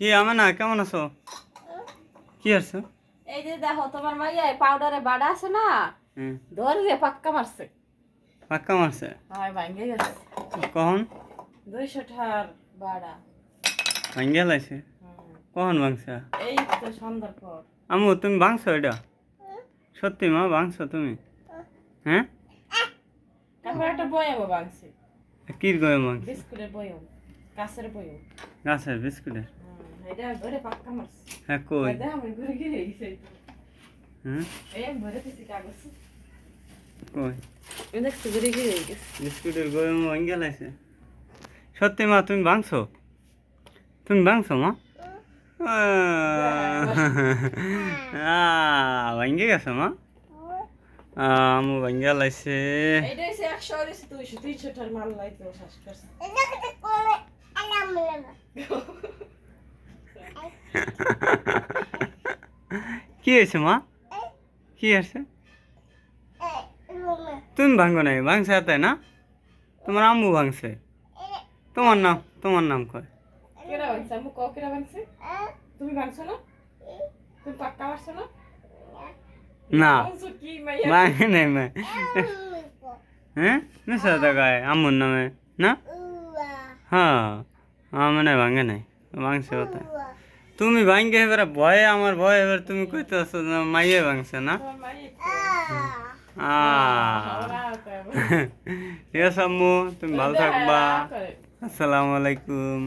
কি আমার না কেমন আছো? কি আছো এই যে দেখো তোমার মাইয়া পাউডারে বাড়া আছে না ধরে পাক্কা মারছে। পাক্কা মারছে? হয় ভাঙ্গে গেছে। কখন? দুইশো ঠার বাড়া। ভাঙ্গে লাইছে। কখন ভাঙছে? এই তো সন্ধ্যার পর। আমু তুমি ভাঙছো এটা? সত্যি মা ভাঙছো তুমি? হ্যাঁ? তারপর একটা বয়ামও ভাঙছে। কির গয়ে ভাঙছে? বিস্কুটের বয়ম কাছের বয়ম গাছের বিস্কুটের? হ্যাঁ কই হ্যাঁ বিস্কুটের গয়ে ভাঙ্গে লাইছে সত্যি মা তুমি ভাঙছো তুমি ভাঙছো মা ভাঙ্গে গেছো মা আমু ভাঙ্গে দুইশো ঠার মাল লাইতে কি হয়েছে মা? কি হয়েছে? তুমি ভাঙো নাই ভাঙছে তাই না? তোমার আম্মু ভাঙছে। তোমার নাম তোমার নাম কয়? কেরা ভাঙছে? আমি ক কেরা ভাঙছে? তুমি ভাঙছো না? তুমি পাক্কা মারছো না? না। ভাঙছো কি মাইয়া? ভাঙে নাই মা হ্যাঁ? মিশা দেখায় আম্মুর নামে না? হ্যাঁ। আমার মানে ভাঙে নাই। ভাঙছে কোথায়? তুমি ভাঙ্গে এবার ভয়ে আমার ভয়ে এবার তুমি কইতে আছো না মাইয়ে ভাঙছে না? আহ। ঠিক আছে আম্মু তুমি ভালো থাকবা। আসসালামু আলাইকুম।